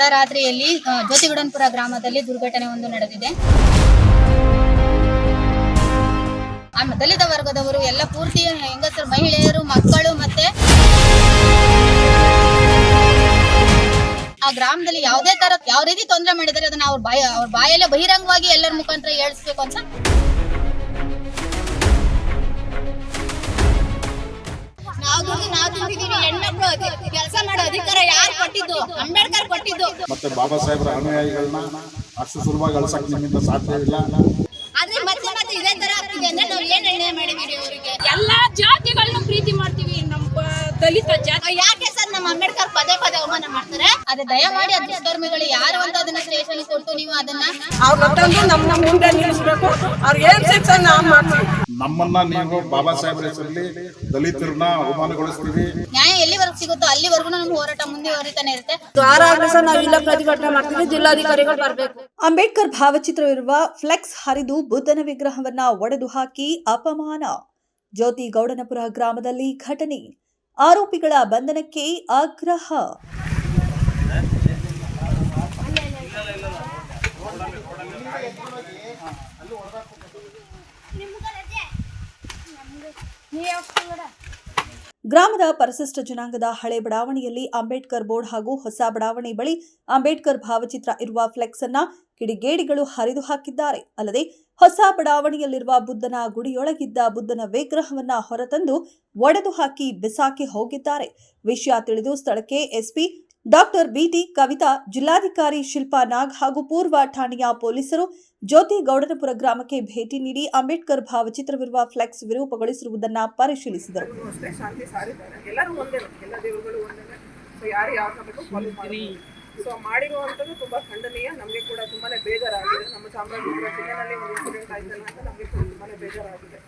ತಡರಾತ್ರಿಯಲ್ಲಿ ಆ, ಜ್ಯೋತಿಗುಡನ್ಪುರ ಗ್ರಾಮದಲ್ಲಿ ದುರ್ಘಟನೆ ಒಂದು ನಡೆದಿದೆ. ದಲಿತ ವರ್ಗದವರು ಎಲ್ಲ ಪೂರ್ತಿ ಹೆಂಗಸರು ಮಹಿಳೆಯರು ಮಕ್ಕಳು ಮತ್ತೆ ಆ ಗ್ರಾಮದಲ್ಲಿ ಯಾವುದೇ ತರ ಯಾವ ರೀತಿ ತೊಂದರೆ ಮಾಡಿದರೆ ಅದನ್ನ ಅವ್ರ ಬಾಯ ಅವ್ರ ಬಾಯಲ್ಲೇ ಬಹಿರಂಗವಾಗಿ ಎಲ್ಲರ ಮುಖಾಂತರ ಹೇಳಿಸ್ಬೇಕು ಅಂತ ನಾವು ದುಡ್ದು ನಾವು ತಿಂತಿದೀವಿ ಹೆಣ್ಮಕ್ಳು ಕೆಲಸ ಮಾಡೋ ಅಧಿಕಾರ ಯಾರು ಕೊಟ್ಟಿದ್ದು? ಅಂಬೇಡ್ಕರ್ ಕೊಟ್ಟಿದ್ದು. ಮತ್ತೆ ಬಾಬಾ ಸಾಹೇಬ್ರ ಅನುಯಾಯಿಗಳನ್ನ ಅಷ್ಟು ಸುಲಭವಾಗಿ ಅಳ್ಸಕ್ ನಿಮ್ಮಿಂದ ಸಾಧ್ಯವಿಲ್ಲ ಆದ್ರೆ ಮತ್ತೆ ಮತ್ತೆ ಇದೇ ತರ ಆಗ್ತಿದೆ ಅಂದ್ರೆ ನಾವು ಏನ್ ನಿರ್ಣಯ ಮಾಡಿದೀವಿ ಅವರಿಗೆ? ಎಲ್ಲಾ ಜಾತಿಗಳನ್ನ ಪ್ರೀತಿ ಮಾಡ್ತೀವಿ. ನಮ್ಮ ದಲಿತ ಜಾತಿ ಯಾಕೆ ಸರ್ ನಮ್ಮ ಅಂಬೇಡ್ಕರ್ ಪದೇ ಪದೇ ಅವಮಾನ ಮಾಡ್ತಾರೆ? ಅದೇ ದಯಮಾಡಿ ಆ ದುಷ್ಕರ್ಮಿಗಳು ಯಾರು ಅಂತ ಅದನ್ನ ಸ್ಟೇಷನ್ ಕೊಟ್ಟು ನೀವು ಅದನ್ನ ಅವ್ರು ಮತ್ತೊಂದು ನಮ್ಮ ನಮ್ಮ ಮುಂದೆ ನಿಲ್ಲಿಸ್ಬೇಕು. ಅವ್ರು ಏನ್ ಶಿಕ್ಷೆ ನಾವು ಮಾಡ್ತೀವಿ. ನಮ್ಮನ್ನ ನೀವು ಬಾಬಾ ಸಾಹೇಬರ ಹೆಸರಲ್ಲಿ ದಲಿತರನ್ನ ಅವಮಾನಗೊಳಿಸ್ತೀವಿ. ನ್ಯಾಯ ಎಲ್ಲಿವರೆಗೂ ಸಿಗುತ್ತೋ ಅಲ್ಲಿವರೆಗೂ ನಮ್ಮ ಹೋರಾಟ ಮುಂದುವರಿತಾನೆ ಇರುತ್ತೆ. ಆಗ್ಲಿ ಸರ್ ನಾವಿಲ್ಲ ಪ್ರತಿಭಟನೆ ಮಾಡ್ತೀವಿ ಜಿಲ್ಲಾಧಿಕಾರಿಗಳು ಬರಬೇಕು. ಅಂಬೇಡ್ಕರ್ ಭಾವಚಿತ್ರವಿರುವ ಫ್ಲೆಕ್ಸ್ ಹರಿದು ಬುದ್ಧನ ವಿಗ್ರಹವನ್ನ ಒಡೆದು ಹಾಕಿ ಅಪಮಾನ. ಜ್ಯೋತಿ ಗೌಡನಪುರ ಗ್ರಾಮದಲ್ಲಿ ಘಟನೆ. ಆರೋಪಿಗಳ ಬಂಧನಕ್ಕೆ ಆಗ್ರಹ. ಗ್ರಾಮದ ಪರಿಶಿಷ್ಟ ಜನಾಂಗದ ಹಳೆ ಬಡಾವಣೆಯಲ್ಲಿ ಅಂಬೇಡ್ಕರ್ ಬೋರ್ಡ್ ಹಾಗೂ ಹೊಸ ಬಡಾವಣೆ ಬಳಿ ಅಂಬೇಡ್ಕರ್ ಭಾವಚಿತ್ರ ಇರುವ ಫ್ಲೆಕ್ಸ್ ಅನ್ನ ಕಿಡಿಗೇಡಿಗಳು ಹರಿದು ಹಾಕಿದ್ದಾರೆ. ಅಲ್ಲದೆ ಹೊಸ ಬಡಾವಣೆಯಲ್ಲಿರುವ ಬುದ್ಧನ ಗುಡಿಯೊಳಗಿದ್ದ ಬುದ್ಧನ ವಿಗ್ರಹವನ್ನ ಹೊರತಂದು ಒಡೆದು ಹಾಕಿ ಬಿಸಾಕಿ ಹೋಗಿದ್ದಾರೆ. ವಿಷಯ ತಿಳಿದು ಸ್ಥಳಕ್ಕೆ ಎಸ್ಪಿ ಡಾಕ್ಟರ್ ಬಿಟಿ ಕವಿತಾ ಜಿಲ್ಲಾಧಿಕಾರಿ ಶಿಲ್ಪಾ ನಾಗ್ ಹಾಗೂ ಪೂರ್ವ ಠಾಣೆಯ ಪೊಲೀಸರು ಜ್ಯೋತಿ ಗೌಡನಪುರ ಗ್ರಾಮಕ್ಕೆ ಭೇಟಿ ನೀಡಿ ಅಂಬೇಡ್ಕರ್ ಭಾವಚಿತ್ರವಿರುವ ಫ್ಲೆಕ್ಸ್ ವಿರೂಪಗೊಳಿಸಿರುವುದನ್ನು ಪರಿಶೀಲಿಸಿದರು. ಅಷ್ಟೇ ಶಾಂತಿ ಸಾರಿದ್ದಾರೆ. ಎಲ್ಲರೂ ಒಂದೇ ಎಲ್ಲ ದೇವರುಗಳು ಒಂದೇ ಸೊ ಮಾಡಿರುವಂಥದ್ದು ತುಂಬಾ ಖಂಡನೀಯ. ನಮಗೆ ಕೂಡ ತುಂಬಾ ಬೇಜಾರಾಗಿದೆ. ನಮ್ಮ ಚಾಮರಾಜನಗರ ಜಿಲ್ಲೆನಲ್ಲಿ ಒಂದು ಇನ್ಸಿಡೆಂಟ್ ಆಯ್ತಲ್ಲ ಅಂತ ನಮಗೆ ತುಂಬಾ ಬೇಜಾರಾಗಿದೆ.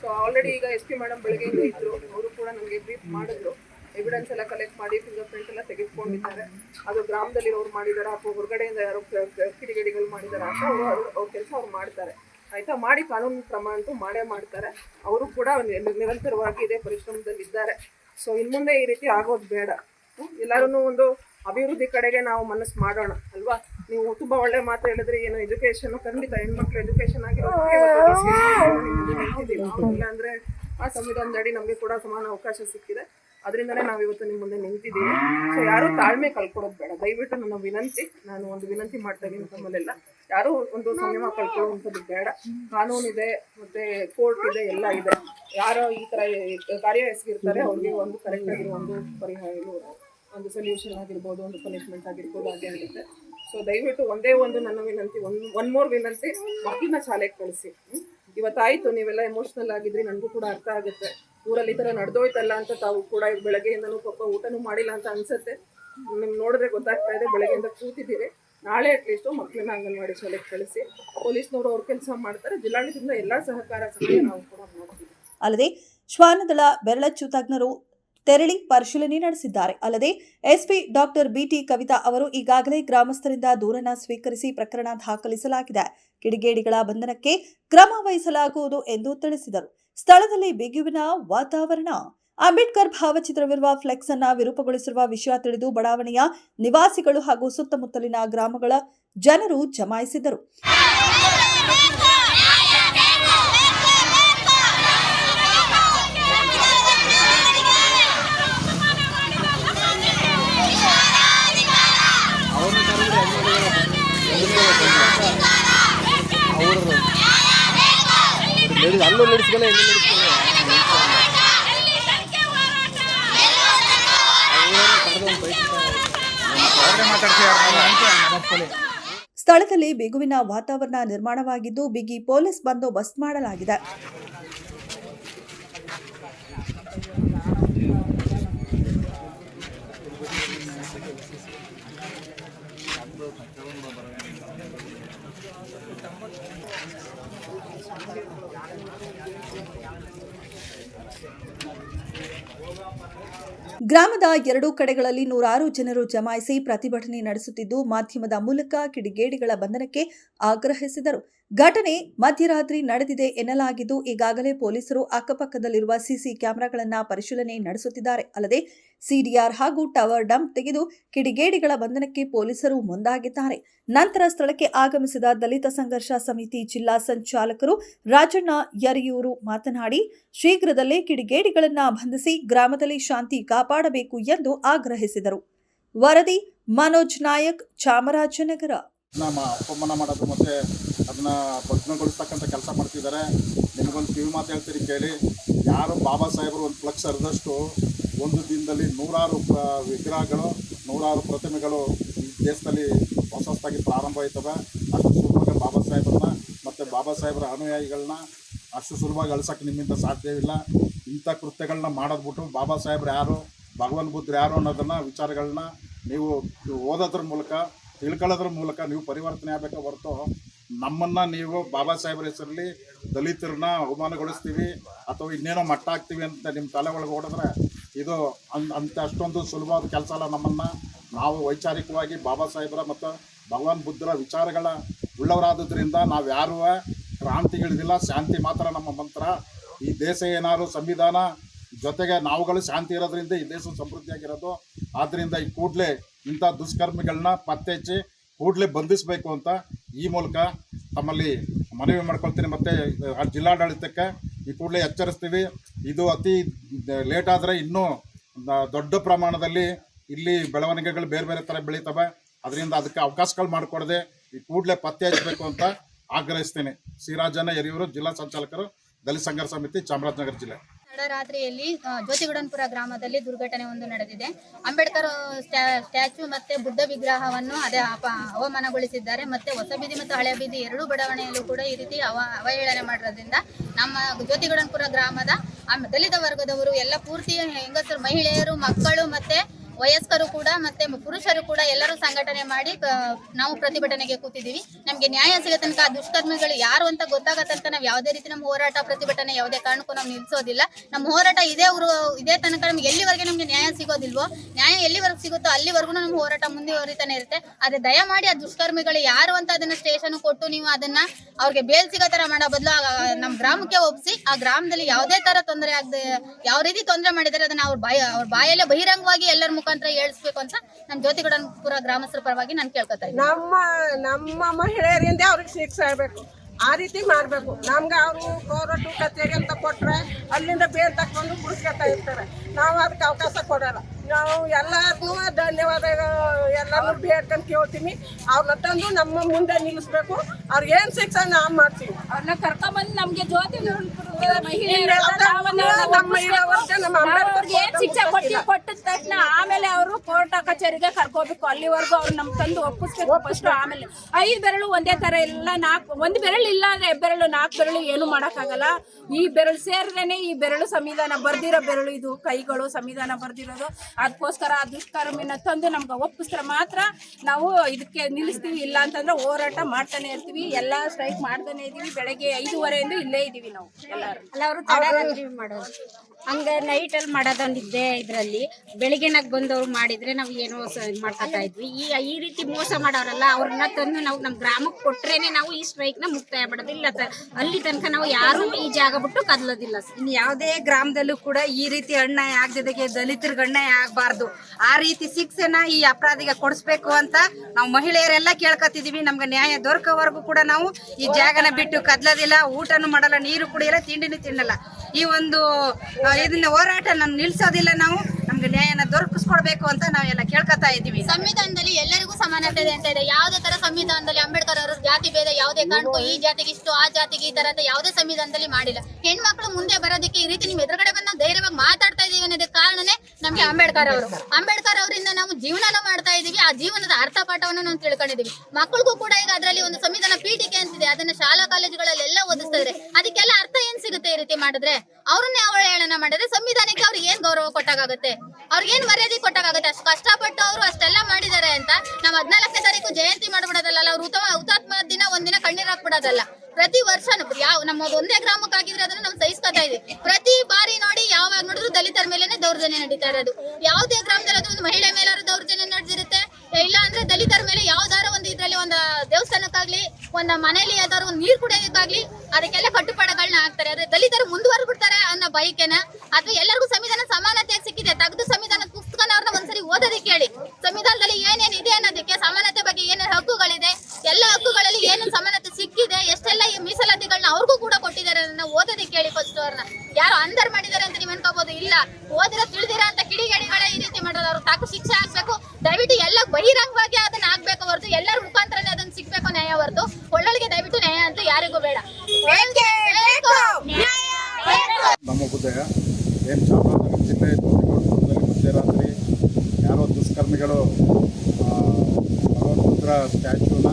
ಸೊ ಆಲ್ರೆಡಿ ಈಗ ಎಸ್ ಪಿ ಮೇಡಮ್ ಬೆಳಗ್ಗೆ ಇದ್ದರು ಅವರು ಕೂಡ ನಮಗೆ ಬ್ರೀಫ್ ಮಾಡಿದ್ರು. ಎವಿಡೆನ್ಸ್ ಎಲ್ಲ ಕಲೆಕ್ಟ್ ಮಾಡಿ ಫಿಂಗರ್ ಪ್ರಿಂಟ್ ಎಲ್ಲ ತೆಗೆದುಕೊಂಡಿದ್ದಾರೆ. ಅದು ಗ್ರಾಮದಲ್ಲಿರೋರು ಮಾಡಿದ್ದಾರೆ ಅಥವಾ ಹೊರಗಡೆಯಿಂದ ಯಾರೋ ಕಿಡಿಗೇಡಿಗಳು ಮಾಡಿದಾರ ಅಂತ ಅವರು, ಅವ್ರ ಕೆಲಸ ಅವ್ರು ಮಾಡ್ತಾರೆ. ಆಯ್ತಾ? ಮಾಡಿ ಕಾನೂನು ಕ್ರಮ ಅಂತೂ ಮಾಡೇ ಮಾಡ್ತಾರೆ. ಅವರು ಕೂಡ ನಿರಂತರವಾಗಿ ಇದೇ ಪರಿಶ್ರಮದಲ್ಲಿ ಇದ್ದಾರೆ. ಸೊ ಇನ್ಮುಂದೆ ಈ ರೀತಿ ಆಗೋದು ಬೇಡ. ಎಲ್ಲರೂ ಒಂದು ಅಭಿವೃದ್ಧಿ ಕಡೆಗೆ ನಾವು ಮನಸ್ಸು ಮಾಡೋಣ, ಅಲ್ವಾ? ನೀವು ತುಂಬ ಒಳ್ಳೆ ಮಾತು ಹೇಳಿದ್ರೆ. ಏನು ಎಜುಕೇಶನ್ ಖಂಡಿತ ಹೆಣ್ಮಕ್ಳು ಎಜುಕೇಶನ್ ಆಗಿರೋದು ಇಲ್ಲ ಆ ಸಂವಿಧಾನದಡಿ ನಮಗೆ ಕೂಡ ಸಮಾನ ಅವಕಾಶ ಸಿಕ್ಕಿದೆ. ಅದರಿಂದನೇ ನಾವು ಇವತ್ತು ನಿಮ್ಮ ಮುಂದೆ ನಿಂತಿದ್ದೀವಿ. ಸೊ ಯಾರು ತಾಳ್ಮೆ ಕಳ್ಕೊಡೋದು ಬೇಡ. ದಯವಿಟ್ಟು ನನ್ನ ವಿನಂತಿ, ನಾನು ಒಂದು ವಿನಂತಿ ಮಾಡ್ತಾ ಇದ್ದೀನಿ ತಮ್ಮಲ್ಲೆಲ್ಲ. ಯಾರು ಒಂದು ಸಂಯಮ ಕಳ್ಕೊಳ್ಳುವಂಥದ್ದು ಬೇಡ. ಕಾನೂನಿದೆ ಮತ್ತೆ ಕೋರ್ಟ್ ಇದೆ, ಎಲ್ಲ ಇದೆ. ಯಾರೋ ಈ ತರ ಕಾರ್ಯ ಎಸಗಿರ್ತಾರೆ, ಅವ್ರಿಗೆ ಒಂದು ಕರೆಕ್ಟ್ ಆಗಿರೋ ಒಂದು ಪರಿಹಾರ ಒಂದು ಸೊಲ್ಯೂಷನ್ ಆಗಿರ್ಬೋದು, ಒಂದು ಪನಿಷ್ಮೆಂಟ್ ಆಗಿರ್ಬೋದು, ಹಾಗೆ ಆಗುತ್ತೆ. ಸೊ ದಯವಿಟ್ಟು ಒಂದೇ ಒಂದು ನನ್ನ ವಿನಂತಿ ಒಂದು ಒನ್ ಮೋರ್ ವಿನಂತಿ ಮಕ್ಕಳನ್ನ ಶಾಲೆಗೆ ಕಳಿಸಿ. ಇವತ್ತಾಯ್ತು, ನೀವೆಲ್ಲ ಎಮೋಷ್ನಲ್ ಆಗಿದ್ರಿ, ನನಗೂ ಕೂಡ ಅರ್ಥ ಆಗುತ್ತೆ. ಊರಲ್ಲಿ ಈ ಥರ ನಡೆದೋಯ್ತಲ್ಲ ಅಂತ ತಾವು ಕೂಡ ಬೆಳಗ್ಗೆಯಿಂದನೂ ಪಾಪ ಊಟನೂ ಮಾಡಿಲ್ಲ ಅಂತ ಅನ್ಸುತ್ತೆ. ನಿಮ್ಗೆ ನೋಡಿದ್ರೆ ಗೊತ್ತಾಗ್ತಾ ಇದೆ, ಬೆಳಗ್ಗೆಯಿಂದ ಕೂತಿದ್ದೀರಿ. ನಾಳೆ ಅಟ್ಲೀಸ್ಟು ಮಕ್ಕಳನ್ನ ಅಂಗನವಾಡಿ ಶಾಲೆಗೆ ಕಳಿಸಿ ಪೊಲೀಸ್ನವರು ಅವ್ರ ಕೆಲಸ ಮಾಡ್ತಾರೆ. ಜಿಲ್ಲಾಡಳಿತದಿಂದ ಎಲ್ಲ ಸಹಕಾರ ಸಹಾಯ ನಾವು ಕೂಡ ಮಾಡ್ತೀವಿ. ಅಲ್ಲದೆ ಶ್ವಾನದಳ ಬೆರಳಚ್ಚು ತಜ್ಞರು ತೆರಳಿ ಪರಿಶೀಲನೆ ನಡೆಸಿದ್ದಾರೆ. ಅಲ್ಲದೆ ಎಸ್ಪಿ ಡಾಕ್ಟರ್ ಬಿಟಿ ಕವಿತಾ ಅವರು ಈಗಾಗಲೇ ಗ್ರಾಮಸ್ಥರಿಂದ ದೂರನ ಸ್ವೀಕರಿಸಿ ಪ್ರಕರಣ ದಾಖಲಿಸಲಾಗಿದೆ. ಕಿಡಿಗೇಡಿಗಳ ಬಂಧನಕ್ಕೆ ಕ್ರಮ ವಹಿಸಲಾಗುವುದು ಎಂದು ತಿಳಿಸಿದರು. ಸ್ಥಳದಲ್ಲಿ ಬಿಗುವಿನ ವಾತಾವರಣ. ಅಂಬೇಡ್ಕರ್ ಭಾವಚಿತ್ರವಿರುವ ಫ್ಲೆಕ್ಸ್ ಅನ್ನ ವಿರೂಪಗೊಳಿಸಿರುವ ವಿಷಯ ತಿಳಿದು ಬಡಾವಣೆಯ ನಿವಾಸಿಗಳು ಹಾಗೂ ಸುತ್ತಮುತ್ತಲಿನ ಗ್ರಾಮಗಳ ಜನರು ಜಮಾಯಿಸಿದರು ಅಲ್ಲೂ ನಡೆಸ್ಕೊಳ್ಳಿ ಇಲ್ಲಿ ನಡೆಸ್ಕೊಳ್ಳಿ ಸ್ಥಳದಲ್ಲಿ ಬಿಗುವಿನ ವಾತಾವರಣ ನಿರ್ಮಾಣವಾಗಿದ್ದು ಬಿಗಿ ಪೊಲೀಸ್ ಬಂದೋಬಸ್ತ್ ಮಾಡಲಾಗಿದೆ. ಗ್ರಾಮದ ಎರಡೂ ಕಡೆಗಳಲ್ಲಿ ನೂರಾರು ಜನರು ಜಮಾಯಿಸಿ ಪ್ರತಿಭಟನೆ ನಡೆಸುತ್ತಿದ್ದು ಮಾಧ್ಯಮದ ಮೂಲಕ ಕಿಡಿಗೇಡಿಗಳ ಬಂಧನಕ್ಕೆ ಆಗ್ರಹಿಸಿದರು. ಘಟನೆ ಮಧ್ಯರಾತ್ರಿ ನಡೆದಿದೆ ಎನ್ನಲಾಗಿದ್ದು, ಈಗಾಗಲೇ ಪೊಲೀಸರು ಅಕ್ಕಪಕ್ಕದಲ್ಲಿರುವ ಸಿಸಿ ಕ್ಯಾಮೆರಾಗಳನ್ನು ಪರಿಶೀಲನೆ ನಡೆಸುತ್ತಿದ್ದಾರೆ. ಅಲ್ಲದೆ ಸಿಡಿಆರ್ ಹಾಗೂ ಟವರ್ ಡಂಪ್ ತೆಗೆದು ಕಿಡಿಗೇಡಿಗಳ ಬಂಧನಕ್ಕೆ ಪೊಲೀಸರು ಮುಂದಾಗಿದ್ದಾರೆ. ನಂತರ ಸ್ಥಳಕ್ಕೆ ಆಗಮಿಸಿದ ದಲಿತ ಸಂಘರ್ಷ ಸಮಿತಿ ಜಿಲ್ಲಾ ಸಂಚಾಲಕರು ರಾಜಣ್ಣ ಯರಿಯೂರು ಮಾತನಾಡಿ, ಶೀಘ್ರದಲ್ಲೇ ಕಿಡಿಗೇಡಿಗಳನ್ನು ಬಂಧಿಸಿ ಗ್ರಾಮದಲ್ಲಿ ಶಾಂತಿ ಕಾಪಾಡಬೇಕು ಎಂದು ಆಗ್ರಹಿಸಿದರು. ವರದಿ, ಮನೋಜ್ ನಾಯಕ್, ಚಾಮರಾಜನಗರ. ಅದನ್ನ ಭಗ್ನಗೊಳಿಸ್ತಕ್ಕಂಥ ಕೆಲಸ ಮಾಡ್ತಿದ್ದಾರೆ. ನಿಮಗೊಂದು ಕಿವಿ ಮಾತು ಹೇಳ್ತೀರಿ ಕೇಳಿ. ಯಾರು ಬಾಬಾ ಸಾಹೇಬರು ಒಂದು ಫ್ಲಕ್ಸ್ ಹರಿದಷ್ಟು ಒಂದು ದಿನದಲ್ಲಿ ನೂರಾರು ವಿಗ್ರಹಗಳು, ನೂರಾರು ಪ್ರತಿಮೆಗಳು ಈ ದೇಶದಲ್ಲಿ ಹೊಸ ಹೊಸದಾಗಿ ಪ್ರಾರಂಭ ಆಯ್ತವೆ. ಅಷ್ಟು ಸುಲಭವಾಗಿ ಬಾಬಾ ಸಾಹೇಬ್ರನ್ನ ಮತ್ತು ಬಾಬಾ ಸಾಹೇಬರ ಅನುಯಾಯಿಗಳನ್ನ ಅಷ್ಟು ಸುಲಭವಾಗಿ ಅಳಿಸೋಕ್ಕೆ ನಿಮ್ಮಿಂದ ಸಾಧ್ಯವಿಲ್ಲ. ಇಂಥ ಕೃತ್ಯಗಳನ್ನ ಮಾಡೋದ್ಬಿಟ್ಟು ಬಾಬಾ ಸಾಹೇಬ್ರು ಯಾರು, ಭಗವನ್ ಬುದ್ಧರು ಯಾರು ಅನ್ನೋದನ್ನು ವಿಚಾರಗಳನ್ನ ನೀವು ಓದೋದ್ರ ಮೂಲಕ, ತಿಳ್ಕೊಳ್ಳೋದ್ರ ಮೂಲಕ ನೀವು ಪರಿವರ್ತನೆ ಆಗಬೇಕು ಹೊರತು ನಮ್ಮನ್ನು ನೀವು ಬಾಬಾ ಸಾಹೇಬ್ರ ಹೆಸರಲ್ಲಿ ದಲಿತರನ್ನ ಅವಮಾನಗೊಳಿಸ್ತೀವಿ ಅಥವಾ ಇನ್ನೇನೋ ಮಟ್ಟ ಹಾಕ್ತೀವಿ ಅಂತ ನಿಮ್ಮ ತಲೆ ಒಳಗೆ ಹೊಡೆದ್ರೆ ಇದು ಅಂತ ಅಷ್ಟೊಂದು ಸುಲಭವಾದ ಕೆಲಸ ಅಲ್ಲ ನಮ್ಮನ್ನು. ನಾವು ವೈಚಾರಿಕವಾಗಿ ಬಾಬಾ ಸಾಹೇಬ್ರ ಮತ್ತು ಭಗವಾನ್ ಬುದ್ಧರ ವಿಚಾರಗಳ ಉಳ್ಳವರಾದದ್ರಿಂದ ನಾವು ಯಾರೂ ಕ್ರಾಂತಿಗಳಿದಿಲ್ಲ ಶಾಂತಿ ಮಾತ್ರ ನಮ್ಮ ಮಂತ್ರ. ಈ ದೇಶ ಏನಾದ್ರು ಸಂವಿಧಾನ ಜೊತೆಗೆ ನಾವುಗಳು ಶಾಂತಿ ಇರೋದ್ರಿಂದ ಈ ದೇಶ ಸಮೃದ್ಧಿಯಾಗಿರೋದು ಆದ್ದರಿಂದ ಈ ಕೂಡಲೇ ಇಂಥ ದುಷ್ಕರ್ಮಿಗಳನ್ನ ಪತ್ತೆ ಹಚ್ಚಿ ಕೂಡಲೇ ಬಂಧಿಸಬೇಕು ಅಂತ ಈ ಮೂಲಕ ತಮ್ಮಲ್ಲಿ ಮನವಿ ಮಾಡ್ಕೊಳ್ತೀನಿ ಮತ್ತು ಜಿಲ್ಲಾಡಳಿತಕ್ಕೆ ಈ ಕೂಡಲೇ ಎಚ್ಚರಿಸ್ತೀವಿ. ಇದು ಅತಿ ಲೇಟ್ ಆದರೆ ಇನ್ನೂ ದೊಡ್ಡ ಪ್ರಮಾಣದಲ್ಲಿ ಇಲ್ಲಿ ಬೆಳವಣಿಗೆಗಳು ಬೇರೆ ಬೇರೆ ಥರ ಬೆಳೀತವೆ. ಅದರಿಂದ ಅದಕ್ಕೆ ಅವಕಾಶಗಳು ಮಾಡಿಕೊಡದೆ ಈ ಕೂಡಲೇ ಪತ್ತೆ ಹಚ್ಚಬೇಕು ಅಂತ ಆಗ್ರಹಿಸ್ತೀನಿ. ಶ್ರೀರಾಜನ ಯರಿಯೂರು ಜಿಲ್ಲಾ ಸಂಚಾಲಕರು, ದಲಿತ ಸಂಘರ್ಷ ಸಮಿತಿ, ಚಾಮರಾಜನಗರ ಜಿಲ್ಲೆ. ತಡರಾತ್ರಿಯಲ್ಲಿ ಜ್ಯೋತಿಗುಡನ್ಪುರ ಗ್ರಾಮದಲ್ಲಿ ದುರ್ಘಟನೆ ಒಂದು ನಡೆದಿದೆ. ಅಂಬೇಡ್ಕರ್ ಸ್ಟ್ಯಾ- ಸ್ಟ್ಯಾಚ್ಯೂ ಮತ್ತೆ ಬುದ್ಧ ವಿಗ್ರಹವನ್ನು ಅದೇ ಅವಮಾನಗೊಳಿಸಿದ್ದಾರೆ. ಮತ್ತೆ ಹೊಸ ಬೀದಿ ಮತ್ತು ಹಳೆಯ ಬೀದಿ ಎರಡೂ ಬಡಾವಣೆಯಲ್ಲೂ ಕೂಡ ಈ ರೀತಿ ಅವ, ಅವಹೇಳನೆ ಮಾಡಿರೋದ್ರಿಂದ ನಮ್ಮ ಜ್ಯೋತಿಗುಡನ್ಪುರ ಗ್ರಾಮದ ದಲಿತ ವರ್ಗದವರು ಎಲ್ಲ ಪೂರ್ತಿ ಹೆಂಗಸರು, ಮಹಿಳೆಯರು, ಮಕ್ಕಳು ಮತ್ತೆ ವಯಸ್ಕರು ಕೂಡ ಮತ್ತೆ ಪುರುಷರು ಕೂಡ ಎಲ್ಲರೂ ಸಂಘಟನೆ ಮಾಡಿ ನಾವು ಪ್ರತಿಭಟನೆಗೆ ಕೂತಿದ್ದೀವಿ. ನಮಗೆ ನ್ಯಾಯ ಸಿಗೋ ತನಕ ದುಷ್ಕರ್ಮಿಗಳು ಯಾರು ಅಂತ ಗೊತ್ತಾಗೋ ತನಕ ನಾವು ಯಾವುದೇ ರೀತಿ ನಮ್ಮ ಹೋರಾಟ, ಪ್ರತಿಭಟನೆ ಯಾವುದೇ ಕಾರಣಕ್ಕೂ ನಾವು ನಿಲ್ಲಿಸೋದಿಲ್ಲ ನಮ್ಮ ಹೋರಾಟ ಇದೇ ಊರು, ಇದೇ ತನಕ ನಮ್ಗೆ ಎಲ್ಲಿವರೆಗೆ ನಮಗೆ ನ್ಯಾಯ ಸಿಗೋದಿಲ್ವೋ, ನ್ಯಾಯ ಎಲ್ಲಿವರೆಗೂ ಸಿಗುತ್ತೋ ಅಲ್ಲಿವರೆಗೂ ನಮ್ಮ ಹೋರಾಟ ಮುಂದುವರಿತಾನೆ ಇರುತ್ತೆ. ಆದರೆ ದಯಮಾಡಿ ಆ ದುಷ್ಕರ್ಮಿಗಳು ಯಾರು ಅಂತ ಅದನ್ನ ಸ್ಟೇಷನ್ ಕೊಟ್ಟು ನೀವು ಅದನ್ನ ಅವ್ರಿಗೆ ಬೇಲ್ ಸಿಗೋ ತರ ಮಾಡೋ ಬದಲು ನಮ್ಮ ಗ್ರಾಮಕ್ಕೆ ಒಪ್ಪಿಸಿ ಆ ಗ್ರಾಮದಲ್ಲಿ ಯಾವುದೇ ತರ ತೊಂದರೆ ಆಗದೆ, ಯಾವ ರೀತಿ ತೊಂದರೆ ಮಾಡಿದರೆ ಅದನ್ನ ಅವ್ರ ಬಾಯ, ಅವ್ರ ಬಾಯಲ್ಲೇ ಬಹಿರಂಗವಾಗಿ ಎಲ್ಲರ ಮುಖಾಂತರ ಹೇಳಿಸ್ಬೇಕು ಅಂತ ನಮ್ಮ ಜ್ಯೋತಿಗೌಡನ್ಪುರ ಗ್ರಾಮಸ್ಥರ ಪರವಾಗಿ ನಾನು ಕೇಳ್ಕೊತಾ ಇದ್ದೀನಿ. ನಮ್ಮ ನಮ್ಮ ಮಹಿಳೆಯರಿಂದ ಅವ್ರಿಗೆ ಶಿಕ್ಷೆ ಆಗ್ಬೇಕು. ಆ ರೀತಿ ಮಾಡಬೇಕು. ನಮ್ಗೆ ಅವರು ಗೌರವ ಕಚೇರಿ ಅಂತ ಕೊಟ್ರೆ ಅಲ್ಲಿಂದ ಬೇರೆ ತಕ್ಕೊಂಡು ಮುಗಿಸ್ಕೊತಾ ಇರ್ತಾರೆ. ನಾವು ಅದಕ್ಕೆ ಅವಕಾಶ ಕೊಡಲ್ಲ. ನಾವು ಧನ್ಯವಾದ ಧನ್ಯವಾದಗಳು. ಎಲ್ಲರನ್ನೂ ಬೇಡ್ಕೊಂಡು ಕೇಳ್ತೀನಿ. ಅವ್ರನ್ನ ತಂದು ನಮ್ಮ ಮುಂದೆ ನಿಲ್ಲಿಸ್ಬೇಕು. ಅವ್ರಿಗೆ ಏನು ಶಿಕ್ಷಣ ನಾವು ಮಾಡ್ತೀವಿ. ಅವ್ರನ್ನ ಕರ್ಕೊಂಬಂದು ನಮ್ಗೆ ಜ್ಯೋತಿ ಶಿಕ್ಷೆ ಕೊಟ್ಟಿ ಕೊಟ್ಟಿದ ತಕ್ಷಣ ಆಮೇಲೆ ಅವರು ಕೋರ್ಟ್ ಕಚೇರಿಗೆ ಕರ್ಕೋಬೇಕು. ಅಲ್ಲಿವರೆಗೂ ಅವ್ರು ನಮ್ ತಂದು ಒಪ್ಪಿಸ್ಬೇಕು ಫಸ್ಟ್ ಆಮೇಲೆ. ಐದ್ ಬೆರಳು ಒಂದೇ ತರ ಇಲ್ಲ ನಾಲ್ಕು ಒಂದ್ ಬೆರಳು ಇಲ್ಲ ಅಂದ್ರೆ ಬೆರಳು ನಾಲ್ಕು ಬೆರಳು ಏನು ಮಾಡಕ್ಕಾಗಲ್ಲ. ಈ ಬೆರಳು ಸೇರಿದ್ರೇನೆ ಈ ಬೆರಳು ಸಂವಿಧಾನ ಬರ್ದಿರೋ ಬೆರಳು ಇದು. ಕೈಗಳು ಸಂವಿಧಾನ ಬರ್ದಿರೋದು. ಅದಕ್ಕೋಸ್ಕರ ಆ ದುಷ್ಕರ್ಮಿನ ತಂದು ನಮ್ಗೆ ಒಪ್ಪಿಸ್ರೆ ಮಾತ್ರ ನಾವು ಇದಕ್ಕೆ ನಿಲ್ಲಿಸ್ತೀವಿ, ಇಲ್ಲ ಅಂತಂದ್ರೆ ಹೋರಾಟ ಮಾಡ್ತಾನೆ ಇರ್ತೀವಿ, ಎಲ್ಲಾ ಸ್ಟ್ರೈಕ್ ಮಾಡ್ತಾನೆ ಇದೀವಿ. ಬೆಳಗ್ಗೆ ಐದೂವರೆಯಿಂದ ಇಲ್ಲೇ ಇದೀವಿ ನಾವು ಎಲ್ಲರೂ. ಹಂಗ ನೈಟ್ ಅಲ್ಲಿ ಮಾಡೋದೊಂದಿದ್ದೆ ಇದ್ರಲ್ಲಿ. ಬೆಳಿಗ್ಗೆನಾಗ ಬಂದವ್ರು ಮಾಡಿದ್ರೆ ನಾವು ಏನೋ ಮಾಡ್ಕೊತಾ ಇದ್ವಿ. ಈ ಈ ರೀತಿ ಮೋಸ ಮಾಡೋರಲ್ಲ, ಅವ್ರನ್ನ ತಂದು ನಾವು ನಮ್ಮ ಗ್ರಾಮಕ್ಕೆ ಕೊಟ್ರೇನೆ ನಾವು ಈ ಸ್ಟ್ರೈಕ್ನ ಮುಕ್ತಾಯ ಮಾಡೋದು. ಇಲ್ಲ ಅಲ್ಲಿ ತನಕ ನಾವು ಯಾರು ಈ ಜಾಗ ಬಿಟ್ಟು ಕದಲೋದಿಲ್ಲ. ಇನ್ನು ಯಾವುದೇ ಗ್ರಾಮದಲ್ಲೂ ಕೂಡ ಈ ರೀತಿ ಅನ್ಯಾಯ ಆಗದಿದ್ದಕ್ಕೆ ದಲಿತರಿಗೆ ಅನ್ಯಾಯ ಆಗಬಾರ್ದು. ಆ ರೀತಿ ಶಿಕ್ಷೆನ ಈ ಅಪರಾಧಿಗೆ ಕೊಡಿಸ್ಬೇಕು ಅಂತ ನಾವು ಮಹಿಳೆಯರೆಲ್ಲ ಕೇಳ್ಕೊತಿದೀವಿ. ನಮ್ಗೆ ನ್ಯಾಯ ದೊರಕೋವರೆಗೂ ಕೂಡ ನಾವು ಈ ಜಾಗನ ಬಿಟ್ಟು ಕದ್ಲೋದಿಲ್ಲ. ಊಟನೂ ಮಾಡಲ್ಲ, ನೀರು ಕುಡಿಯಲ್ಲ, ತಿಂಡಿನೂ ತಿನ್ನಲ್ಲ. ಈ ಒಂದು ಇದನ್ನ ಹೋರಾಟ ನಮ್ಗೆ ನಿಲ್ಸೋದಿಲ್ಲ ನಾವು. ನಮ್ಗೆ ನ್ಯಾಯನ ದೊರಕಿಸ್ಕೊಡ್ಬೇಕು ಅಂತ ನಾವೆಲ್ಲ ಕೇಳ್ಕೊತಾ ಇದ್ದೀವಿ. ಸಂವಿಧಾನದಲ್ಲಿ ಎಲ್ಲರಿಗೂ ಸಮಾನತೆ ಅಂತ ಇದೆ. ಯಾವುದೇ ತರ ಸಂವಿಧಾನದಲ್ಲಿ ಅಂಬೇಡ್ಕರ್ ಅವರು ಜಾತಿ ಭೇದ ಯಾವುದೇ ಕಾರಣಕ್ಕೂ ಈ ಜಾತಿಗೆ ಇಷ್ಟು, ಆ ಜಾತಿಗೆ ಈ ತರ ಅಂತ ಯಾವುದೇ ಸಂವಿಧಾನದಲ್ಲಿ ಮಾಡಿಲ್ಲ. ಹೆಣ್ಮಕ್ಳು ಮುಂದೆ ಬರೋದಕ್ಕೆ ಈ ರೀತಿ ನಿಮ್ ಎದುರುಗಡೆ ಬಂದು ಧೈರ್ಯವಾಗಿ ಮಾತಾಡ್ತಾ ಇದೀವಿ ಅನ್ನೋದಕ್ಕೆ ಕಾರಣನೇ ನಮ್ಗೆ ಅಂಬೇಡ್ಕರ್ ಅವರು. ಅಂಬೇಡ್ಕರ್ ಅವರಿಂದ ನಾವು ಜೀವನನ ಮಾಡ್ತಾ ಇದೀವಿ. ಆ ಜೀವನದ ಅರ್ಥ ಪಾಠವನ್ನು ನಾವು ತಿಳ್ಕೊಂಡಿದೀವಿ. ಮಕ್ಕಳಿಗೂ ಕೂಡ ಈಗ ಅದರಲ್ಲಿ ಒಂದು ಸಂವಿಧಾನ ಪೀಠಿಕೆ ಅಂತಿದೆ. ಅದನ್ನ ಶಾಲಾ ಕಾಲೇಜುಗಳಲ್ಲಿ ಎಲ್ಲ ಓದಿಸ್ತಾ ಇದ್ರೆ. ಅದಕ್ಕೆಲ್ಲ ಅರ್ಥ ಏನ್ ಸಿಗುತ್ತೆ ಈ ರೀತಿ ಮಾಡಿದ್ರೆ? ಅವ್ರನ್ನೇ ಅವಹೇಳನ ಮಾಡಿದ್ರೆ ಸಂವಿಧಾನಕ್ಕೆ ಅವ್ರಿಗೆ ಏನ್ ಗೌರವ ಕೊಟ್ಟಾಗುತ್ತೆ ಅವ್ರಿಗೆ ಏನ್ ಮರ್ಯಾದೆ ಕೊಟ್ಟಾಗುತ್ತೆ ಅಷ್ಟು ಕಷ್ಟಪಟ್ಟು ಅವರು ಅಷ್ಟೆಲ್ಲ ಮಾಡಿದ್ದಾರೆ ಅಂತ ನಾವ್ ಹದಿನಾಲ್ಕನೇ ತಾರೀಕು ಜಯಂತಿ ಮಾಡ್ಬಿಡೋದಲ್ಲ, ಅವ್ರು ಉತ್ತಮ, ಹುತಾತ್ಮ ದಿನ ಒಂದಿನ ಕಣ್ಣೀರ್ ಹಾಕ್ಬಿಡೋದಲ್ಲ. ಪ್ರತಿ ವರ್ಷ ಯಾವ ನಮ್ಮ ಒಂದೇ ಗ್ರಾಮಕ್ಕೆ ಆಗಿದ್ರೆ ಅದನ್ನ ನಾವು ಸಹಿಸ್ಕೊತಾ ಇದೀವಿ. ಪ್ರತಿ ಬಾರಿ ನೋಡಿ ಯಾವಾಗ ನೋಡಿದ್ರು ದಲಿತರ ಮೇಲೆನೆ ದೌರ್ಜನ್ಯ ನಡೀತಾ ಇರೋದು. ಯಾವುದೇ ಗ್ರಾಮದಲ್ಲಿ ಒಂದು ಮಹಿಳೆ ಮೇಲಾದ್ರೂ ದೌರ್ಜನ್ಯ ನಡೆದಿರುತ್ತೆ. ಇಲ್ಲ ಅಂದ್ರೆ ದಲಿತರ ಮೇಲೆ ಯಾವ್ದಾರ ಒಂದು ಇದ್ರಲ್ಲಿ ಒಂದು ದೇವಸ್ಥಾನಕ್ಕಾಗ್ಲಿ, ಒಂದು ಮನೇಲಿ ಯಾವ್ದಾದ್ರು ಒಂದು ನೀರು ಕುಡಿಯೋದಕ್ಕಾಗ್ಲಿ, ಅದಕ್ಕೆಲ್ಲ ಕಟ್ಟುಪಾಡುಗಳನ್ನ ಹಾಕ್ತಾರೆ ಆದ್ರೆ ದಲಿತರು ಮುಂದುವರೆದು ಬಿಡ್ತಾರೆ ಅನ್ನೋ ಬಯಕೆನ ಅಥವಾ ಎಲ್ಲರಿಗೂ ಸಂವಿಧಾನ ಸಮಾನತೆ ಸಿಕ್ಕಿದೆ. ತೆಗೆದು ಸಂವಿಧಾನ ಪುಸ್ತಕನ ಅವ್ರನ್ನ ಒಂದ್ಸರಿ ಓದೋದಕ್ಕೆ ಹೇಳಿ ಸಂವಿಧಾನದಲ್ಲಿ ಏನೇನ್ ಇದೆ ಅನ್ನೋದಕ್ಕೆ ಸಮಾನತೆ ಬಗ್ಗೆ ಏನೇನು ಹಕ್ಕುಗಳಿದೆ ಎಲ್ಲ ಹಕ್ಕುಗಳಲ್ಲಿ ಏನೇನು ಸಮಾನತೆ ಸಿಕ್ಕಿದೆ ಎಷ್ಟೆಲ್ಲ ಈ ಮೀಸಲಾತಿಗಳನ್ನ ಅವ್ರಿಗೂ ಕೂಡ ಕೊಟ್ಟಿದ್ದಾರೆ ಅನ್ನೋ ಓದೋದಕ್ಕೆ ಹೇಳಿ ಫಸ್ಟ್ ಅವ್ರನ್ನ. ಯಾರು ಅಂದರ್ ಮಾಡಿದ್ದಾರೆ ಅಂತ ನೀವು ಅನ್ಕೋಬಹುದು ಇಲ್ಲ. ಓದಿರೋ ತಿಳಿದಿರ ಅಂತ ಕಿಡಿಗೇಡಿಗಳೇ ಈ ರೀತಿ ಮಾಡೋದು. ಅವ್ರು ತಾಕು ಶಿಕ್ಷೆ ಆಗ್ಬೇಕು. ದಯವಿಟ್ಟು ಎಲ್ಲ ಬಹಿರಂಗವಾಗಿ ಅದನ್ನ ಆಗ್ಬೇಕು ಹೊರತು. ಎಲ್ಲರ ಮುಖಾಂತರನೇ ಅದನ್ನ ಸಿಗ್ಬೇಕು ನ್ಯಾಯ ಹೊರತು. ಒಳ್ಳೊಳಗೆ ದಯವಿಟ್ಟು ನ್ಯಾಯ ಅಂತ ಯಾರಿಗೂ ಬೇಡ. ಹುದ್ದೆ ಏನು ಚಾಮರಾಜನಗರ ಜಿಲ್ಲೆ ಜೋತಿಗೌಡಪುರದಲ್ಲಿ ಮಧ್ಯರಾತ್ರಿ ಯಾರೋ ದುಷ್ಕರ್ಮಿಗಳು ಭಗವದ್ಬುದ್ಧರ ಸ್ಟ್ಯಾಚ್ಯೂನ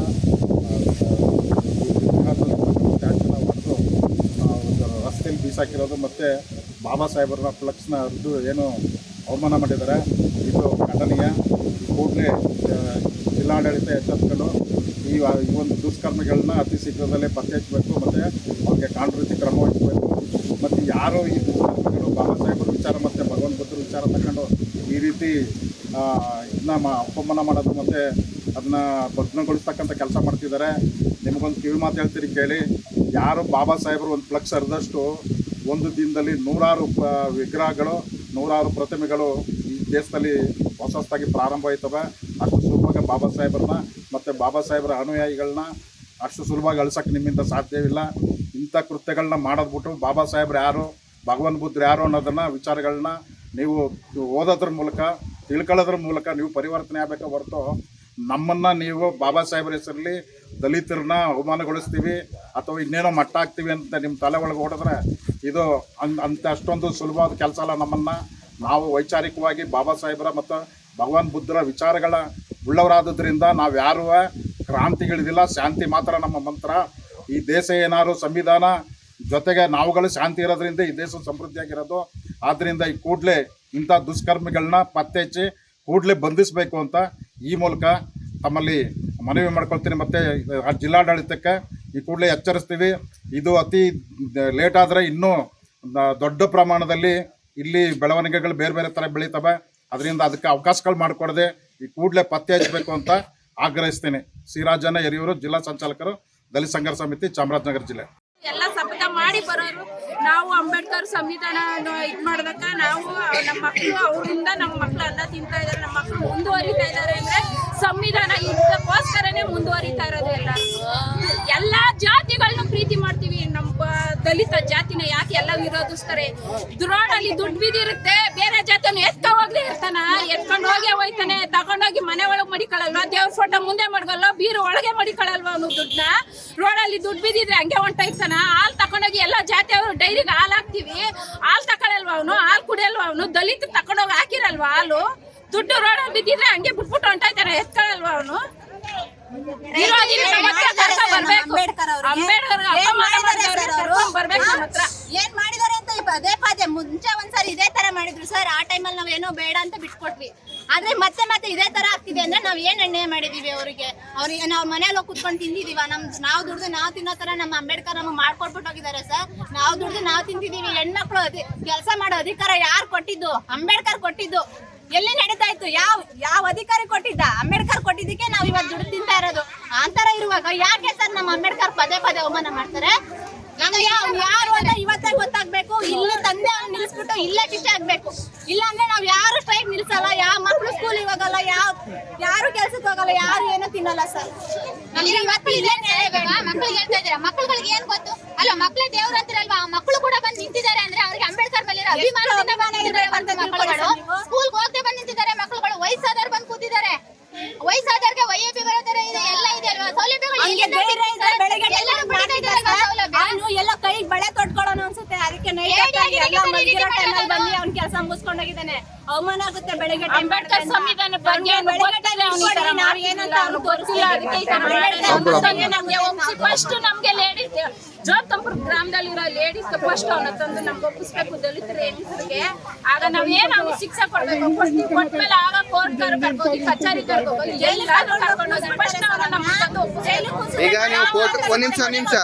ಸ್ಟ್ಯಾಚ್ಯೂನ ಹೊಡೆದು ಒಂದು ರಸ್ತೆಯಲ್ಲಿ ಬೀಸಾಕಿರೋದು ಮತ್ತು ಬಾಬಾ ಸಾಹೇಬರ ಫ್ಲಕ್ಸ್ನ ಹರಿದು ಏನು ಅವಮಾನ ಮಾಡಿದ್ದಾರೆ. ಇದು ಖಂಡನೀಯ. ಕೂಡಲೇ ಜಿಲ್ಲಾಡಳಿತ ಎಚ್ಚೆತ್ಕೊಂಡು ಈ ಒಂದು ದುಷ್ಕರ್ಮಿಗಳನ್ನ ಅತಿ ಶೀಘ್ರದಲ್ಲೇ ಪತ್ತೆ ಹಚ್ಚಬೇಕು ಮತ್ತು ಅವ್ರಿಗೆ ಕಾನೂನು ರೀತಿ ಕ್ರಮ ವಹಿಸಬೇಕು. ಮತ್ತು ಯಾರು ಈ ದುಷ್ಕರ್ಮಿಗಳು ಬಾಬಾ ಸಾಹೇಬರ ವಿಚಾರ ಮತ್ತು ಭಗವಂತ ಬುದ್ಧರ ವಿಚಾರ ತಗೊಂಡು ಈ ರೀತಿ ಇದನ್ನ ಮಾ, ಅಪಮಾನ ಮಾಡೋದು ಮತ್ತು ಅದನ್ನ ಭಗ್ನಗೊಳಿಸ್ತಕ್ಕಂಥ ಕೆಲಸ ಮಾಡ್ತಿದ್ದಾರೆ. ನಿಮಗೊಂದು ಕಿವಿ ಮಾತು ಹೇಳ್ತೀರಿ ಕೇಳಿ. ಯಾರು ಬಾಬಾ ಸಾಹೇಬರು ಒಂದು ಫ್ಲಕ್ಸ್ ಹರಿದಷ್ಟು ಒಂದು ದಿನದಲ್ಲಿ ನೂರಾರು ವಿಗ್ರಹಗಳು, ನೂರಾರು ಪ್ರತಿಮೆಗಳು ಈ ದೇಶದಲ್ಲಿ ಹೊಸ ಹೊಸದಾಗಿ ಪ್ರಾರಂಭ ಆಯ್ತವೆ ಅಷ್ಟು ಸುಲಭವಾಗಿ ಬಾಬಾ ಸಾಹೇಬ್ರನ್ನ ಮತ್ತು ಬಾಬಾ ಸಾಹೇಬರ ಅನುಯಾಯಿಗಳನ್ನ ಅಷ್ಟು ಸುಲಭವಾಗಿ ಅಳಿಸೋಕ್ಕೆ ನಿಮ್ಮಿಂದ ಸಾಧ್ಯವಿಲ್ಲ. ಇಂಥ ಕೃತ್ಯಗಳನ್ನ ಮಾಡೋದ್ಬಿಟ್ಟು ಬಾಬಾ ಸಾಹೇಬ್ರು ಯಾರು, ಭಗವನ್ ಬುದ್ಧರು ಯಾರು ಅನ್ನೋದನ್ನು ವಿಚಾರಗಳನ್ನ ನೀವು ಓದೋದ್ರ ಮೂಲಕ, ತಿಳ್ಕೊಳ್ಳೋದ್ರ ಮೂಲಕ ನೀವು ಪರಿವರ್ತನೆ ಆಗಬೇಕು ಹೊರತು ನಮ್ಮನ್ನು ನೀವು ಬಾಬಾ ಸಾಹೇಬ್ರ ಹೆಸರಲ್ಲಿ ದಲಿತರನ್ನ ಅವಮಾನಗೊಳಿಸ್ತೀವಿ ಅಥವಾ ಇನ್ನೇನೋ ಮಟ್ಟ ಹಾಕ್ತೀವಿ ಅಂತ ನಿಮ್ಮ ತಲೆ ಒಳಗೆ ಹೊಡೆದ್ರೆ ಇದು ಅನ್ ಅಂತ ಅಷ್ಟೊಂದು ಸುಲಭವಾದ ಕೆಲಸ ಅಲ್ಲ ನಮ್ಮನ್ನು. ನಾವು ವೈಚಾರಿಕವಾಗಿ ಬಾಬಾ ಸಾಹೇಬರ ಮತ್ತು ಭಗವಾನ್ ಬುದ್ಧರ ವಿಚಾರಗಳ ಉಳ್ಳವರಾದದ್ರಿಂದ ನಾವು ಯಾರು ಕ್ರಾಂತಿಗಳಿದಿಲ್ಲ, ಶಾಂತಿ ಮಾತ್ರ ನಮ್ಮ ಮಂತ್ರ. ಈ ದೇಶ ಏನಾದ್ರು ಸಂವಿಧಾನ ಜೊತೆಗೆ ನಾವುಗಳು ಶಾಂತಿ ಇರೋದ್ರಿಂದ ಈ ದೇಶ ಸಮೃದ್ಧಿಯಾಗಿರೋದು ಆದ್ದರಿಂದ ಈ ಕೂಡಲೇ ಇಂಥ ದುಷ್ಕರ್ಮಿಗಳನ್ನ ಪತ್ತೆ ಹಚ್ಚಿ ಕೂಡಲೇ ಬಂಧಿಸಬೇಕು ಅಂತ ಈ ಮೂಲಕ ತಮ್ಮಲ್ಲಿ ಮನವಿ ಮಾಡ್ಕೊಳ್ತೀನಿ. ಮತ್ತು ಜಿಲ್ಲಾಡಳಿತಕ್ಕೆ ಈ ಕೂಡಲೇ ಎಚ್ಚರಿಸ್ತೀವಿ. ಇದು ಅತಿ ಲೇಟ್ ಆದರೆ ಇನ್ನೂ ದೊಡ್ಡ ಪ್ರಮಾಣದಲ್ಲಿ ಇಲ್ಲಿ ಬೆಳವಣಿಗೆಗಳು ಬೇರೆ ಬೇರೆ ಥರ ಬೆಳೀತವೆ. ಅದರಿಂದ ಅದಕ್ಕೆ ಅವಕಾಶಗಳು ಮಾಡಿಕೊಡದೆ ಈ ಕೂಡಲೇ ಪತ್ತೆ ಹಚ್ಚಬೇಕು ಅಂತ ಆಗ್ರಹಿಸ್ತೇನೆ. ಸಿರಾಜನ ಯರಿಯೂರು ಜಿಲ್ಲಾ ಸಂಚಾಲಕರು, ದಲಿತ ಸಂಘರ್ಷ ಸಮಿತಿ, ಚಾಮರಾಜನಗರ ಜಿಲ್ಲೆ. ಎಲ್ಲ ಸಪತ ಮಾಡಿ ಬರೋರು, ನಾವು ಅಂಬೇಡ್ಕರ್ ಸಂವಿಧಾನ ಇದು ಮಾಡ್ದಕ್ಕ ನಾವು ನಮ್ಮ ಮಕ್ಕಳು ಅವರಿಂದ ನಮ್ಮ ಮಕ್ಕಳು ಅನ್ನ ತಿಂತಾ ಇದ್ದಾರೆ ನಮ್ಮ ಮಕ್ಕಳು ಮುಂದುವರಿತಾ ಇದ್ದಾರೆ ಅಂದ್ರೆ ಸಂವಿಧಾನ ಇದಕ್ಕೋಸ್ಕರನೇ ಮುಂದುವರಿತಾ ಇರೋದು ಎಲ್ಲ. ಎಲ್ಲಾ ಜಾತಿಗಳನ್ನ ಪ್ರೀತಿ ಮಾಡ್ತೀವಿ. ನಮ್ಮ ದಲಿತ ಜಾತಿನ ಯಾಕೆ ಎಲ್ಲ ವಿರೋಧಿಸ್ತಾರೆ? ದುರೋಡಲ್ಲಿ ದುಡ್ಡು ಬಿದ್ದಿರುತ್ತೆ ಎತ್ಕೊಂಡು ಹೋಗೇ ಹೋಯ್ತಾನೆ ತಗೊಂಡೋಗಿ ಮನೆ ಒಳಗೆ ಮಡಿಕೊಳ್ಳಲ್ವಾ? ದೇವ್ರ ಫೋಟೋ ಮುಂದೆ ಮಡ್ಗಲ್ಲ ಬೀರು ಒಳಗೆ ಮಡಿಕೊಳ್ಳಲ್ವಾ ಅವನು ದುಡ್ಡನ್ನ? ರೋಡಲ್ಲಿ ದುಡ್ಡು ಬಿದ್ದಿದ್ರೆ ಹಂಗೆ ಹೊಂಟೋಯ್ತಾನ ಹಾಲು ತಗೊಂಡೋಗಿ ಎಲ್ಲ ಜಾತಿಯವರು ಡೈರಿಗೆ ಹಾಲು ಹಾಕ್ತಿವಿ. ಹಾಲು ತಗೊಳ್ಳಲ್ವ ಅವನು? ಹಾಲು ಕುಡಿಯಲ್ವಾ ಅವನು? ದಲಿತ ತಗೊಂಡೋಗಿ ಹಾಕಿರಲ್ವಾ ಹಾಲು? ದುಡ್ಡು ರೋಡಲ್ಲಿ ಬಿದ್ದಿದ್ರೆ ಹಂಗೆ ಬಿಟ್ಬಿಟ್ಟು ಹೊಂಟಾಯ್ತಾನೆ ಎತ್ಕೊಳಲ್ವಾ ಅವನು? ಏನ್ ಮಾಡಿದಾರೆ ಅಂತ ಪದೇ ಪದೇ ಮುಂಚೆ ಒಂದ್ಸರಿ ಇದೇ ತರ ಮಾಡಿದ್ರು ಸರ್. ಆ ಟೈಮಲ್ಲಿ ನಾವೇನೋ ಬೇಡ ಅಂತ ಬಿಟ್ಕೊಟ್ವಿ. ಆದ್ರೆ ಮತ್ತೆ ಮತ್ತೆ ಇದೇ ತರ ಆಗ್ತಿದೆ ಅಂದ್ರೆ ನಾವ್ ಏನ್ ಎಣ್ಣೆ ಮಾಡಿದೀವಿ ಅವರಿಗೆ? ಅವ್ರಿಗೆ ನಾವ್ ಮನೇಲಿ ಹೋಗಿ ಕುತ್ಕೊಂಡು ತಿಂದಿದೀವ, ನಮ್ ನಾವ್ ದುಡ್ದು ನಾವ್ ತಿನ್ನೋ ತರ ನಮ್ಮ ಅಂಬೇಡ್ಕರ್ ನಮಗೆ ಮಾಡ್ಕೊಟ್ಬಿಟ್ಟು ಹೋಗಿದ್ದಾರೆ ಸರ್. ನಾವ್ ದುಡ್ದು ನಾವ್ ತಿಂತಿದೀವಿ, ಹೆಣ್ಮಕ್ಳು ಕೆಲಸ ಮಾಡೋ ಅಧಿಕಾರ ಯಾರು ಕೊಟ್ಟಿದ್ದು? ಅಂಬೇಡ್ಕರ್ ಕೊಟ್ಟಿದ್ದು. ಎಲ್ಲಿ ನಡೀತಾ ಇತ್ತು? ಯಾವ ಯಾವ ಅಧಿಕಾರಿ ಕೊಟ್ಟಿದ್ದ? ಅಂಬೇಡ್ಕರ್ ಕೊಟ್ಟಿದ್ದಕ್ಕೆ ನಾವ್ ಇವತ್ತು ದುಡ್ಡು ತಿಂತಾ ಇರೋದು. ಆತರ ಇರುವಾಗ ಯಾಕೆ ಸರ್ ನಮ್ಮ ಅಂಬೇಡ್ಕರ್ ಪದೇ ಪದೇ ಅವಮಾನ ಮಾಡ್ತಾರೆ? ಯಾರು ಅಂತ ಇವತ್ತೇ ಗೊತ್ತಾಗ್ಬೇಕು. ಇಲ್ಲ ತಂದೆ ಅವ್ನು ನಿಲ್ಲಿಸ್ಬಿಟ್ಟು ಇಲ್ಲೇ ಶಿಕ್ಷೆ ಆಗ್ಬೇಕು ಇಲ್ಲ ಅಂದ್ರೆ ನಾವ್ ಯಾರು ಸ್ಟ್ರೈಕ್ ನಿಲ್ಸಲ್ಲ ಯಾವ ಮಕ್ಳು ಸ್ಕೂಲಿಗೆ ಹೋಗಲ್ಲ ಯಾವ ಯಾರು ಕೆಲ್ಸಕ್ಕೆ ಹೋಗಲ್ಲ ಯಾರು ಏನೋ ತಿನ್ನಲ್ಲ ಸರ್ ನಮ್ಗೆ ಇವತ್ತು ಇಲ್ಲೇ ನ್ಯಾಯ ಮಕ್ಕಳಿಗೆ ಹೇಳ್ತಾ ಇದ್ದೀರಾ? ಮಕ್ಕಳುಗಳಿಗೆ ಏನ್ ಗೊತ್ತು? ಅಲ್ಲ ಮಕ್ಕಳೇ ದೇವ್ರು ಅಂತಿರಲ್ವಾ? ಆ ಮಕ್ಕಳು ಕೂಡ ಬಂದು ನಿಂತಿದ್ದಾರೆ ಅಂದ್ರೆ ಅವ್ರಿಗೆ ಅಂಬೇಡ್ಕರ್ ಮೇಲೆ ಅಭಿಮಾನದಿಂದ ಬಂದು ನಿಂತಿದ್ದಾರೆ ಒಂದು ಮಕ್ಕಳುಗಳು. ಸ್ಕೂಲ್ ಹೋಗದೆ ಬಂದು ನಿಂತಿದ್ದಾರೆ ಮಕ್ಕಳುಗಳು ವಯಸ್ಸಾದವ್ರು ಬಂದು ಕೂತಿದ್ದಾರೆ. ವಯಸ್ಸಾದವ್ರಿಗೆ ವೈಎಪಿ ಬರೋತರ ಇದೆ ಎಲ್ಲ ಇದೆ ಅಲ್ವಾ? ಸೌಲಭ್ಯಗಳು ಎಲ್ಲ ಕೈಗೆ ಬಳೆ ತೊಟ್ಕೊಳ್ಳೋಣ ಅನ್ಸುತ್ತೆ. ಅದಕ್ಕೆ ನೈಟ್ ಬಂದು ಅವ್ನ ಕೆಲಸ ಮುಗಿಸ್ಕೊಂಡೋಗಿದ್ದಾನೆ. ಅವಮಾನ ಆಗುತ್ತೆ ಬೆಳಗ್ಗೆ ಅಂಬೇಡ್ಕರ್ ಸಂವಿಧಾನ ಬಗ್ಗೆ ಫಸ್ಟ್ ನಮ್ಗೆ ಲೇಡೀಸ್ ಜೋತಂಪುರ ಗ್ರಾಮದಲ್ಲಿರೋ ಲೇಡೀಸ್ ಫಸ್ಟ್ ಅವನ ತಂದು ನಮ್ಗೆ ಒಪ್ಪಿಸ್ಬೇಕು ದಲಿತರ ಹೆಂಗಸರಿಗೆ? ಆಗ ನಾವ್ ಏನ್ ಅವ್ನು ಶಿಕ್ಷೆ ಕೊಡ್ಬೇಕು? ಕೊಟ್ಮೇಲೆ ಆಗ ಕೋರ್ಟ್ ಕರ್ಕೊಂಡು ಕಚೇರಿ ಕರ್ಕೊಂಡು ಈಗ ನೀವು ಕೋರ್ಟ್ ಒಂದ್ ನಿಮಿಷ ಒಂದ್ ನಿಮಿಷ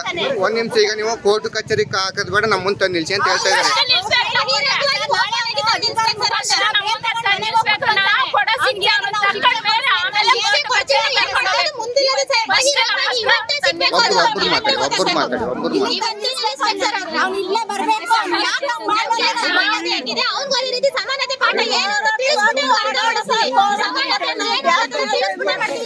ಒಂದ್ ನಿಮಿಷ ಈಗ ನೀವು ಕೋರ್ಟ್ ಕಚೇರಿ ಹಾಕದ್ ಬೇಡ ನಮ್ಮ ಮುಂದೆ ನಿಲ್ಸಿ ಅಂತ ಹೇಳ್ತಾ ಇದ್ದಾರೆ. ಒಬ್ರು ಮಾತಾಡಿ ಒಬ್ರು ಮಾತಾಡಿ ಒಬ್ರು ಮಾತಾಡಿ